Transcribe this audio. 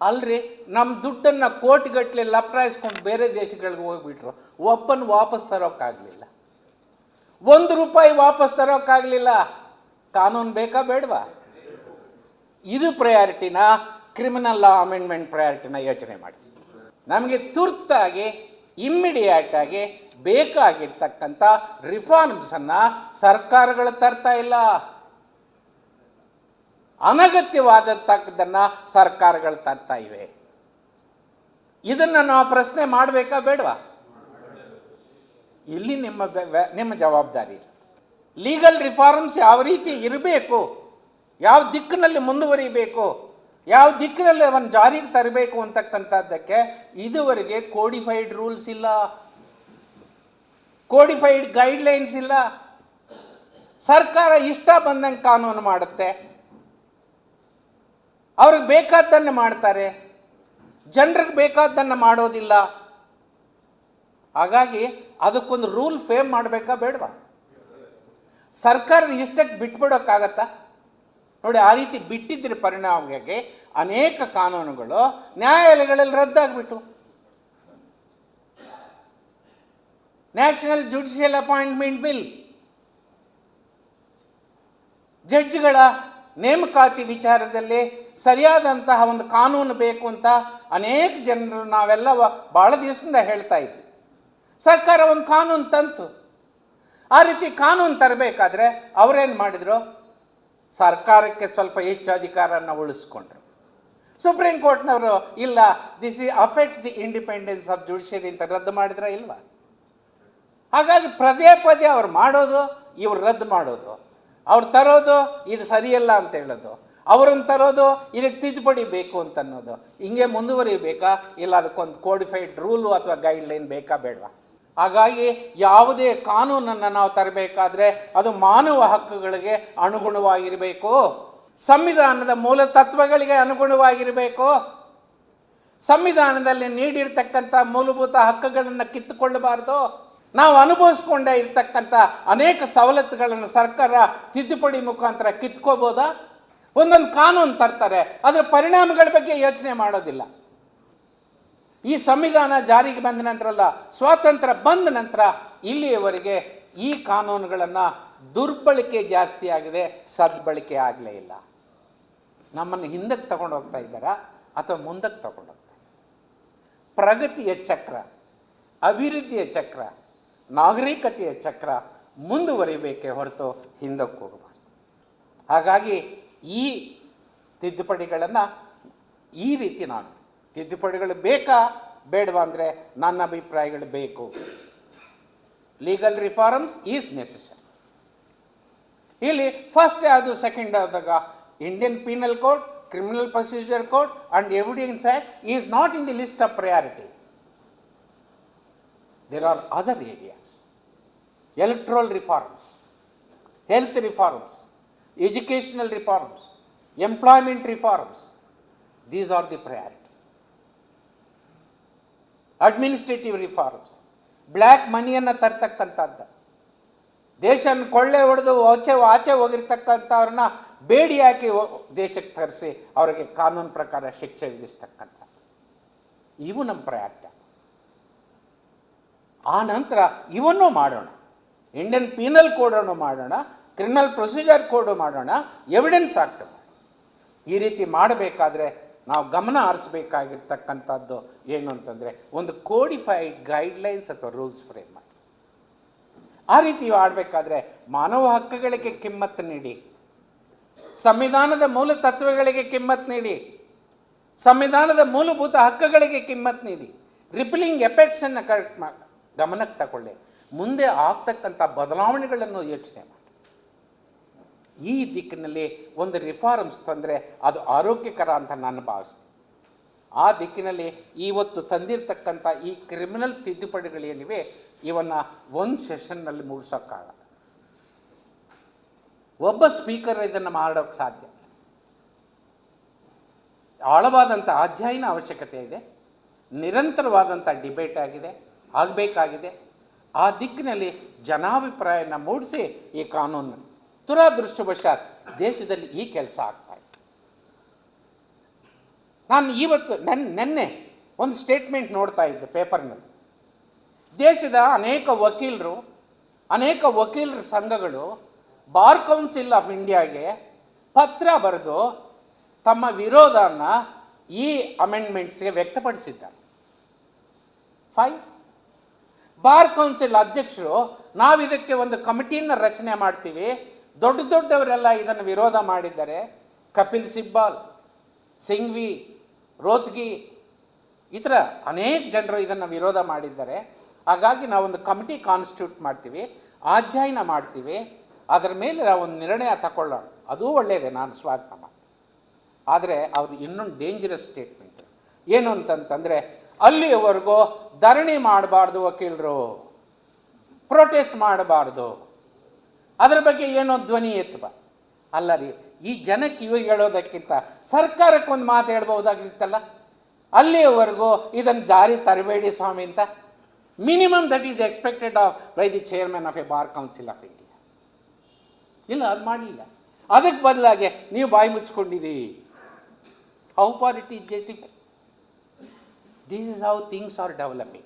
ಅಲ್ರಿ ನಮ್ಮ ದುಡ್ಡನ್ನು ಕೋಟಿಗಟ್ಟಲೆ ಲಪ್ರಾಯಿಸ್ಕೊಂಡು ಬೇರೆ ದೇಶಗಳಿಗೆ ಹೋಗ್ಬಿಟ್ರು ಒಪ್ಪನ್ ವಾಪಸ್ ತರೋಕ್ಕಾಗಲಿಲ್ಲ. ಒಂದು ರೂಪಾಯಿ ವಾಪಸ್ ತರೋಕ್ಕಾಗಲಿಲ್ಲ, ಕಾನೂನು ಬೇಕಾ ಬೇಡವಾ? ಇದು ಪ್ರಯಾರಿಟಿನ ಕ್ರಿಮಿನಲ್ ಲಾ ಅಮೆಂಡ್ಮೆಂಟ್ ಪ್ರಯಾರಿಟಿನ ಯೋಚನೆ ಮಾಡಿ. ನಮಗೆ ತುರ್ತಾಗಿ ಇಮ್ಮಿಡಿಯೇಟಾಗಿ ಬೇಕಾಗಿರ್ತಕ್ಕಂಥ ರಿಫಾರ್ಮ್ಸನ್ನು ಸರ್ಕಾರಗಳು ತರ್ತಾ ಇಲ್ಲ. ಅನಗತ್ಯವಾದದ್ದನ್ನು ಸರ್ಕಾರಗಳು ತರ್ತಾ ಇವೆ. ಇದನ್ನು ನಾವು ಪ್ರಶ್ನೆ ಮಾಡಬೇಕಾ ಬೇಡವಾ? ಇಲ್ಲಿ ನಿಮ್ಮ ನಿಮ್ಮ ಜವಾಬ್ದಾರಿ. ಲೀಗಲ್ ರಿಫಾರ್ಮ್ಸ್ ಯಾವ ರೀತಿ ಇರಬೇಕು? ಯಾವ ದಿಕ್ಕಿನಲ್ಲಿ ಮುಂದುವರಿಬೇಕು? ಯಾವ ದಿಕ್ಕಿನಲ್ಲಿ ಅವನು ಜಾರಿಗೆ ತರಬೇಕು ಅಂತಕ್ಕಂಥದ್ದಕ್ಕೆ ಇದುವರೆಗೆ ಕೋಡಿಫೈಡ್ ರೂಲ್ಸ್ ಇಲ್ಲ. ಕೋಡಿಫೈಡ್ ಗೈಡ್ಲೈನ್ಸ್ ಇಲ್ಲ. ಸರ್ಕಾರ ಇಷ್ಟ ಬಂದಂಗೆ ಕಾನೂನು ಮಾಡುತ್ತೆ. ಅವ್ರಿಗೆ ಬೇಕಾದ್ದನ್ನು ಮಾಡ್ತಾರೆ. ಜನರಿಗೆ ಬೇಕಾದ್ದನ್ನು ಮಾಡೋದಿಲ್ಲ. ಹಾಗಾಗಿ ಅದಕ್ಕೊಂದು ರೂಲ್ ಫೇಮ್ ಮಾಡಬೇಕಾ ಬೇಡವಾ? ಸರ್ಕಾರದ ಇಷ್ಟಕ್ಕೆ ಬಿಟ್ಬಿಡೋಕ್ಕಾಗತ್ತಾ? ನೋಡಿ, ಆ ರೀತಿ ಬಿಟ್ಟಿದ್ರ ಪರಿಣಾಮವಾಗಿ ಅನೇಕ ಕಾನೂನುಗಳು ನ್ಯಾಯಾಲಯಗಳಲ್ಲಿ ರದ್ದಾಗ್ಬಿಟ್ಟು ನ್ಯಾಷನಲ್ ಜುಡಿಷಿಯಲ್ ಅಪಾಯಿಂಟ್ಮೆಂಟ್ ಬಿಲ್. ಜಡ್ಜ್ಗಳ ನೇಮಕಾತಿ ವಿಚಾರದಲ್ಲಿ ಸರಿಯಾದಂತಹ ಒಂದು ಕಾನೂನು ಬೇಕು ಅಂತ ಅನೇಕ ಜನರು ನಾವೆಲ್ಲ ಭಾಳ ದಿವಸದಿಂದ ಹೇಳ್ತಾ ಇದ್ವಿ. ಸರ್ಕಾರ ಒಂದು ಕಾನೂನು ತಂತು. ಆ ರೀತಿ ಕಾನೂನು ತರಬೇಕಾದ್ರೆ ಅವರೇನು ಮಾಡಿದರು? ಸರ್ಕಾರಕ್ಕೆ ಸ್ವಲ್ಪ ಹೆಚ್ಚು ಅಧಿಕಾರನ ಉಳಿಸ್ಕೊಂಡ್ರು. ಸುಪ್ರೀಂ ಕೋರ್ಟ್ನವರು, ಇಲ್ಲ ದಿಸ್ ಈ affects the independence of judiciary ಅಂತ ರದ್ದು ಮಾಡಿದ್ರ ಇಲ್ವಾ? ಹಾಗಾಗಿ ಪದೇ ಪದೇ ಅವ್ರು ಮಾಡೋದು, ಇವ್ರು ರದ್ದು ಮಾಡೋದು. ಅವ್ರು ತರೋದು, ಇದು ಸರಿಯಲ್ಲ ಅಂತ ಹೇಳೋದು. ಅವ್ರನ್ನ ತರೋದು, ಇದಕ್ಕೆ ತಿದ್ದುಪಡಿ ಬೇಕು ಅಂತ ಅನ್ನೋದು ಹಿಂಗೆ ಮುಂದುವರಿಬೇಕಾ? ಇಲ್ಲ ಅದಕ್ಕೊಂದು ಕೋಡಿಫೈಡ್ ರೂಲು ಅಥವಾ ಗೈಡ್ಲೈನ್ ಬೇಕಾ ಬೇಡವಾ? ಹಾಗಾಗಿ ಯಾವುದೇ ಕಾನೂನನ್ನು ನಾವು ತರಬೇಕಾದ್ರೆ ಅದು ಮಾನವ ಹಕ್ಕುಗಳಿಗೆ ಅನುಗುಣವಾಗಿರಬೇಕು. ಸಂವಿಧಾನದ ಮೂಲ ತತ್ವಗಳಿಗೆ ಅನುಗುಣವಾಗಿರಬೇಕು. ಸಂವಿಧಾನದಲ್ಲಿ ನೀಡಿರ್ತಕ್ಕಂಥ ಮೂಲಭೂತ ಹಕ್ಕುಗಳನ್ನು ಕಿತ್ತುಕೊಳ್ಳಬಾರ್ದು. ನಾವು ಅನುಭವಿಸ್ಕೊಂಡೇ ಇರ್ತಕ್ಕಂಥ ಅನೇಕ ಸವಲತ್ತುಗಳನ್ನು ಸರ್ಕಾರ ತಿದ್ದುಪಡಿ ಮುಖಾಂತರ ಕಿತ್ಕೋಬೋದಾ? ಒಂದೊಂದು ಕಾನೂನು ತರ್ತಾರೆ ಅದರ ಪರಿಣಾಮಗಳ ಬಗ್ಗೆ ಯೋಚನೆ ಮಾಡೋದಿಲ್ಲ. ಈ ಸಂವಿಧಾನ ಜಾರಿಗೆ ಬಂದ ನಂತರ ಅಲ್ಲ ಸ್ವಾತಂತ್ರ್ಯ ಬಂದ ನಂತರ ಇಲ್ಲಿಯವರೆಗೆ ಈ ಕಾನೂನುಗಳನ್ನು ದುರ್ಬಳಕೆ ಜಾಸ್ತಿ ಆಗಿದೆ, ಸದ್ಬಳಕೆ ಆಗಲೇ ಇಲ್ಲ. ನಮ್ಮನ್ನು ಹಿಂದಕ್ಕೆ ತಗೊಂಡು ಹೋಗ್ತಾ ಇದ್ದಾರಾ, ಅಥವಾ ಮುಂದಕ್ಕೆ ತಗೊಂಡು ಹೋಗ್ತಾ? ಪ್ರಗತಿಯ ಚಕ್ರ, ಅಭಿವೃದ್ಧಿಯ ಚಕ್ರ, ನಾಗರಿಕತೆಯ ಚಕ್ರ ಮುಂದುವರಿಬೇಕೇ ಹೊರತು ಹಿಂದಕ್ಕೆ ಹೋಗಬಾರ್ದು. ಹಾಗಾಗಿ ಈ ತಿದ್ದುಪಡಿಗಳನ್ನು ಈ ರೀತಿ ನಾನು ತಿದ್ದುಪಡಿಗಳು ಬೇಕಾ ಬೇಡವಾ ಅಂದರೆ ನನ್ನ ಅಭಿಪ್ರಾಯಗಳು ಬೇಕು. ಲೀಗಲ್ ರಿಫಾರ್ಮ್ಸ್ ಈಸ್ ನೆಸೆಸರಿ ಇಲ್ಲಿ ಫಸ್ಟ್ ಯಾವುದು ಸೆಕೆಂಡ್ ಆದಾಗ Indian penal code criminal procedure code and evidence act is not in the list of priority there are other areas electoral reforms health reforms educational reforms employment reforms these are the priority administrative reforms black ಮನಿಯನ್ನು ತರ್ತಕ್ಕಂಥದ್ದು. ದೇಶನ ಕೊಳ್ಳೆ ಹೊಡೆದು ಆಚೆ ಆಚೆ ಹೋಗಿರ್ತಕ್ಕಂಥವ್ರನ್ನ ಬೇಡಿ ಹಾಕಿ ದೇಶಕ್ಕೆ ತರಿಸಿ ಅವರಿಗೆ ಕಾನೂನು ಪ್ರಕಾರ ಶಿಕ್ಷೆ ವಿಧಿಸ್ತಕ್ಕಂಥದ್ದು. ಇವು ನಮ್ಮ ಪ್ರಯತ್ನ ಆ ನಂತರ ಇವನ್ನೂ ಮಾಡೋಣ. ಇಂಡಿಯನ್ ಪೀನಲ್ ಕೋಡನ್ನು ಮಾಡೋಣ. ಕ್ರಿಮಿನಲ್ ಪ್ರೊಸೀಜರ್ ಕೋಡು ಮಾಡೋಣ ಎವಿಡೆನ್ಸ್ ಆಕ್ಟ್ ಈ ರೀತಿ ಮಾಡಬೇಕಾದ್ರೆ ನಾವು ಗಮನ ಹರಿಸ್ಬೇಕಾಗಿರ್ತಕ್ಕಂಥದ್ದು ಏನು ಅಂತಂದರೆ ಒಂದು ಕೋಡಿಫೈಡ್ ಗೈಡ್ಲೈನ್ಸ್ ಅಥವಾ ರೂಲ್ಸ್ ಫ್ರೇಮ್ ಮಾಡಿ ಆ ರೀತಿ ಮಾಡಬೇಕಾದ್ರೆ ಮಾನವ ಹಕ್ಕುಗಳಿಗೆ ಕಿಮ್ಮತ್ತು ನೀಡಿ, ಸಂವಿಧಾನದ ಮೂಲ ತತ್ವಗಳಿಗೆ ಕಿಮ್ಮತ್ತು ನೀಡಿ, ಸಂವಿಧಾನದ ಮೂಲಭೂತ ಹಕ್ಕುಗಳಿಗೆ ಕಿಮ್ಮತ್ತು ನೀಡಿ ರಿಪ್ಲಿಂಗ್ ಎಫೆಕ್ಟ್ಸನ್ನು ಕರೆಕ್ಟ್ ಮಾ, ಗಮನಕ್ಕೆ ತಗೊಳ್ಳಿ. ಮುಂದೆ ಆಗ್ತಕ್ಕಂಥ ಬದಲಾವಣೆಗಳನ್ನು ಯೋಚನೆ ಮಾಡಿ ಈ ದಿಕ್ಕಿನಲ್ಲಿ ಒಂದು ರಿಫಾರ್ಮ್ಸ್ ತಂದರೆ ಅದು ಆರೋಗ್ಯಕರ ಅಂತ ನಾನು ಭಾವಿಸ್ತೀನಿ. ಆ ದಿಕ್ಕಿನಲ್ಲಿ ಇವತ್ತು ತಂದಿರತಕ್ಕಂಥ ಈ ಕ್ರಿಮಿನಲ್ ತಿದ್ದುಪಡಿಗಳೇನಿವೆ ಇವನ್ನು ಒಂದು ಸೆಷನ್ನಲ್ಲಿ ಮುಗಿಸೋಕ್ಕಾಗಲ್ಲ. ಒಬ್ಬ ಸ್ಪೀಕರ್ ಇದನ್ನು ಮಾಡೋಕ್ಕೆ ಸಾಧ್ಯ. ಆಳವಾದಂಥ ಅಧ್ಯಯನ ಅವಶ್ಯಕತೆ ಇದೆ. ನಿರಂತರವಾದಂಥ ಡಿಬೇಟ್ ಆಗಿದೆ, ಆಗಬೇಕಾಗಿದೆ. ಆ ದಿಕ್ಕಿನಲ್ಲಿ ಜನಾಭಿಪ್ರಾಯನ ಮೂಡಿಸಿ ಈ ಕಾನೂನು ದುರಾದೃಷ್ಟವಶಾತ್ ದೇಶದಲ್ಲಿ ಈ ಕೆಲಸ ಆಗ್ತಾ ಇತ್ತು ನಾನು ಇವತ್ತು ನನ್ನ ನೆನ್ನೆ ಒಂದು ಸ್ಟೇಟ್ಮೆಂಟ್ ನೋಡ್ತಾ ಇದ್ದೆ ಪೇಪರ್ನಲ್ಲಿ ದೇಶದ ಅನೇಕ ವಕೀಲರು, ಅನೇಕ ವಕೀಲರ ಸಂಘಗಳು, ಬಾರ್ ಕೌನ್ಸಿಲ್ ಆಫ್ ಇಂಡಿಯಾಗೆ ಪತ್ರ ಬರೆದು ತಮ್ಮ ವಿರೋಧನ ಈ ಅಮೆಂಡ್ಮೆಂಟ್ಸ್ಗೆ ವ್ಯಕ್ತಪಡಿಸಿದ್ದಾರೆ. ಫೈವ್ ಬಾರ್ ಕೌನ್ಸಿಲ್ ಅಧ್ಯಕ್ಷರು ನಾವು ಇದಕ್ಕೆ ಒಂದು ಕಮಿಟಿನ ರಚನೆ ಮಾಡ್ತೀವಿ ದೊಡ್ಡ ದೊಡ್ಡವರೆಲ್ಲ ಇದನ್ನು ವಿರೋಧ ಮಾಡಿದ್ದಾರೆ. ಕಪಿಲ್ ಸಿಬ್ಬಾಲ್, ಸಿಂಘ್ವಿ, ರೋತ್ಗಿ, ಈ ಥರ ಅನೇಕ ಜನರು ಇದನ್ನು ವಿರೋಧ ಮಾಡಿದ್ದಾರೆ. ಹಾಗಾಗಿ ನಾವೊಂದು ಕಮಿಟಿ ಕಾನ್ಸ್ಟಿಟ್ಯೂಟ್ ಮಾಡ್ತೀವಿ ಅಧ್ಯಯನ ಮಾಡ್ತೀವಿ. ಅದರ ಮೇಲೆ ಒಂದು ನಿರ್ಣಯ ತಗೊಳ್ಳೋಣ ಅದೂ ಒಳ್ಳೆಯದೇ ನಾನು ಸ್ವಾಗತ ಆದರೆ ಅವ್ರದ್ದು ಇನ್ನೊಂದು ಡೇಂಜರಸ್ ಸ್ಟೇಟ್ಮೆಂಟ್ ಏನು ಅಂತಂತಂದರೆ ಅಲ್ಲಿಯವರೆಗೂ ಧರಣಿ ಮಾಡಬಾರ್ದು ವಕೀಲರು. ಪ್ರೊಟೆಸ್ಟ್ ಮಾಡಬಾರ್ದು. ಅದರ ಬಗ್ಗೆ ಏನೋ ಧ್ವನಿ ಎತ್ತಪ್ಪ ಅಲ್ಲ ರೀ ಈ ಜನಕ್ಕೆ ಇವಾಗ ಹೇಳೋದಕ್ಕಿಂತ ಸರ್ಕಾರಕ್ಕೆ ಒಂದು ಮಾತು ಹೇಳ್ಬೋದಾಗಿತ್ತಲ್ಲ ಅಲ್ಲಿಯವರೆಗೂ ಇದನ್ನು ಜಾರಿ ತರಬೇಡಿ ಸ್ವಾಮಿ ಅಂತ. Minimum that is expected of by the chairman of a bar council of India ಇಲ್ಲ, ಅದು ಮಾಡಲಿಲ್ಲ. ಅದಕ್ಕೆ ಬದಲಾಗಿ ನೀವು ಬಾಯಿ ಮುಚ್ಕೊಂಡಿರಿ. Authority is justify this is how things are developing